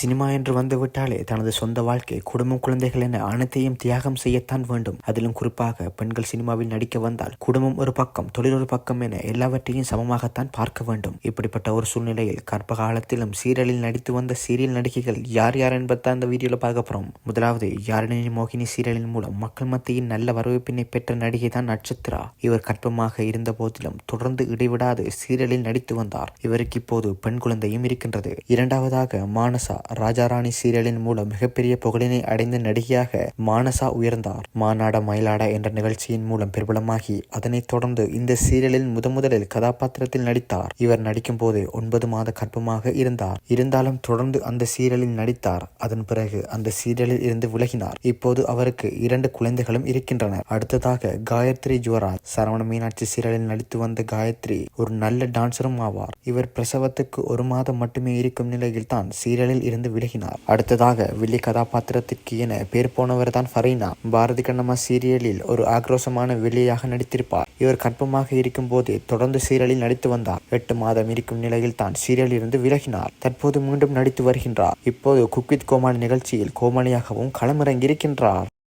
Cinema என்று வந்துவிட்டாலே தனது சொந்த வாழ்க்கை குடும்பம் குழந்தைகள் என அனைத்தையும் தியாகம் செய்யத்தான் வேண்டும். அதிலும் குறிப்பாக பெண்கள் சினிமாவில் நடிக்க வந்தால் குடும்பம் ஒரு பக்கம் தொழில் ஒரு பக்கம் என எல்லாவற்றையும் சமமாகத்தான் பார்க்க வேண்டும். இப்படிப்பட்ட ஒரு சூழ்நிலையில் கர்ப்ப காலத்திலும் சீரியலில் நடித்து வந்த சீரியல் நடிகைகள் யார் யார் என்பதை அந்த வீடியோவில் பார்க்க போறோம். முதலாவது யாழினி மோகினி சீரியலின் மூலம் மக்கள் மத்தியில் நல்ல வரவேற்பினை பெற்ற நடிகை தான் நட்சத்திரா? இவர் கர்ப்பமாக இருந்த போதிலும் தொடர்ந்து இடைவிடாது சீரியலில் நடித்து வந்தார். இவருக்கு இப்போது பெண் குழந்தையும் இருக்கின்றது. இரண்டாவதாக மானசா ராஜாராணி சீரியலின் மூலம் மிகப்பெரிய புகழினை அடைந்த நடிகையாக மானசா உயர்ந்தார். மாநாட மயிலாட என்ற நிகழ்ச்சியின் மூலம் பிரபலமாகி அதனைத் தொடர்ந்து இந்த சீரியலில் முதன்முதலில் கதாபாத்திரத்தில் நடித்தார். இவர் நடிக்கும் போது ஒன்பது மாத கர்ப்பமாக இருந்தார். இருந்தாலும் தொடர்ந்து அந்த சீரியலில் நடித்தார். அதன் பிறகு அந்த சீரியலில் இருந்து விலகினார். இப்போது அவருக்கு இரண்டு குழந்தைகளும் இருக்கின்றனர் அடுத்ததாக காயத்ரி ஜுவராஜ். சரவண மீனாட்சி சீரியலில் நடித்து வந்த காயத்ரி ஒரு நல்ல டான்சரும் ஆவார். இவர் பிரசவத்துக்கு ஒரு மாதம் மட்டுமே இருக்கும் நிலையில் தான் சீரியலில் இருந்து விலகினார். அடுத்ததாக வில்லி கதாபாத்திரத்திற்கு என பேர் போனவர் தான் ஃபரீனா. பாரதி கண்ணம்மா சீரியலில் ஒரு ஆக்ரோஷமான வில்லியாக நடித்திருப்பார். இவர் கற்பமாக இருக்கும் போது தொடர்ந்து சீரியலில் நடித்து வந்தார். எட்டு மாதம் இருக்கும் நிலையில் தான் சீரியலில் இருந்து விலகினார். தற்போது மீண்டும் நடித்து வருகின்றார். இப்போது குக்வித் கோமாளி நிகழ்ச்சியில் கோமாளியாகவும் களமிறங்கியிருக்கின்றார்.